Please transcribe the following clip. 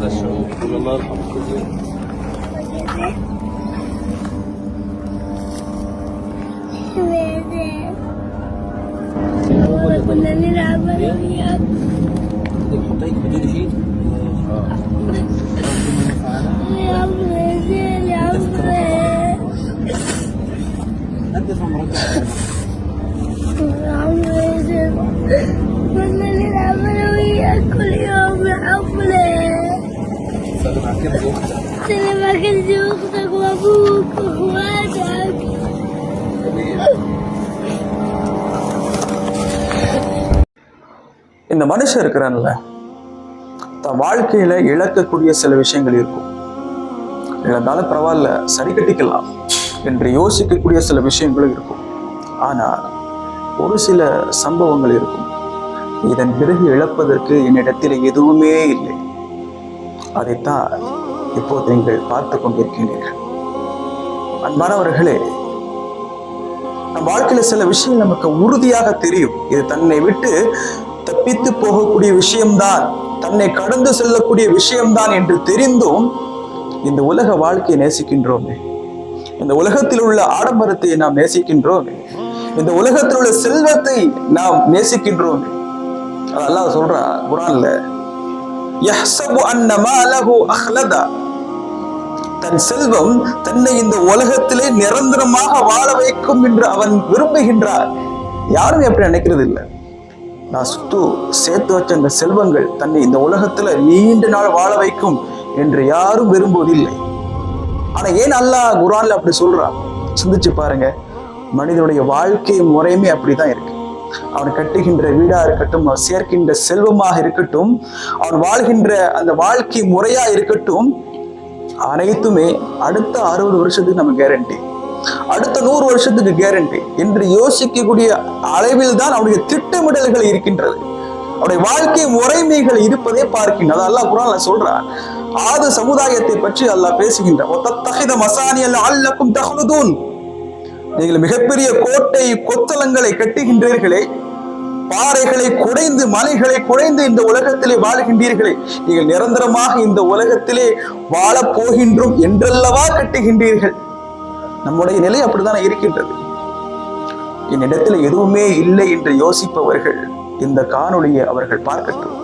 paraşo. Yollar hamsızı. Ne yapıyorsun? Ne yapıyorsun? Ne yapıyorsun? Ne yapıyorsun? Ne yapıyorsun? Ne yapıyorsun? Ne yapıyorsun? Ne yapıyorsun? இந்த மனுஷன் இருக்கிறான்ல தன் வாழ்க்கையில இழக்கக்கூடிய சில விஷயங்கள் இருக்கும். இழந்தாலும் பரவாயில்ல சரி கட்டிக்கலாம் என்று யோசிக்கக்கூடிய சில விஷயங்களும் இருக்கும். ஆனா ஒரு சில சம்பவங்கள் இருக்கும். இதன் பிறகு இழப்பதற்கு என்னிடத்தில் எதுவுமே இல்லை. அதைத்தான் இப்போது நீங்கள் பார்த்து கொண்டிருக்கின்றீர்கள் அன்பானவர்களே நம் வாழ்க்கையில சில விஷயம் நமக்கு உறுதியாக தெரியும். இது தன்னை விட்டு தப்பித்து போகக்கூடிய விஷயம்தான் தன்னை கடந்து செல்லக்கூடிய விஷயம்தான் என்று தெரிந்தும் இந்த உலக வாழ்க்கையை நேசிக்கின்றோமே. இந்த உலகத்தில் உள்ள ஆடம்பரத்தை நாம் நேசிக்கின்றோமே. இந்த உலகத்தில் உள்ள செல்வத்தை நாம் நேசிக்கின்றோமே. அதெல்லாம் சொல்றா குரான்ல அஹ்லதா. தன் செல்வம் தன்னை இந்த உலகத்திலே நிரந்தரமாக வாழ வைக்கும் என்று அவன் விரும்புகின்றார் யாரும் எப்படி நினைக்கிறது இல்லை நான் சுத்து சேர்த்து வச்ச அந்த செல்வங்கள் தன்னை இந்த உலகத்துல நீண்ட நாள் வாழ வைக்கும் என்று யாரும் விரும்புவதில்லை. ஆனா ஏன் அல்லாஹ் குரான்ல அப்படி சொல்றான் சிந்திச்சு பாருங்க. மனிதனுடைய வாழ்க்கை முறையுமே அப்படிதான் இருக்கு. அவன் கட்டுகின்ற வீடா இருக்கட்டும் அவன் சேர்க்கின்ற செல்வமாக இருக்கட்டும் அவன் வாழ்கின்ற அந்த வாழ்க்கை முறையா இருக்கட்டும் அனைத்துமே அடுத்த அறுபது வருஷத்துக்கு நம்ம கேரண்டி அடுத்த நூறு வருஷத்துக்கு கேரண்டி என்று யோசிக்கக்கூடிய அளவில் தான் அவருடைய திட்டமிடல்கள் இருக்கின்றது. அவருடைய வாழ்க்கை முறைமைகள் இருப்பதை பார்க்கின்றது அல்லாஹ் குரான் சொல்றான் ஆது சமுதாயத்தை பற்றி அல்லாஹ் பேசுகின்றான் ஒத்தத்தகித அல்லக்கும் நீங்கள் மிகப்பெரிய கோட்டை கொத்தலங்களை கட்டுகின்றீர்களே பாறைகளை குடைந்து மலைகளை குடைந்து இந்த உலகத்திலே வாழ்கின்றீர்களே நீங்கள் நிரந்தரமாக இந்த உலகத்திலே வாழப் போகின்றோம் என்றல்லவா கட்டுகின்றீர்கள்? நம்முடைய நிலை அப்படித்தானே இருக்கின்றது? என்னிடத்தில் எதுவுமே இல்லை என்று யோசிப்பவர்கள் இந்த காணொளியை அவர்கள் பார்க்கட்டும்.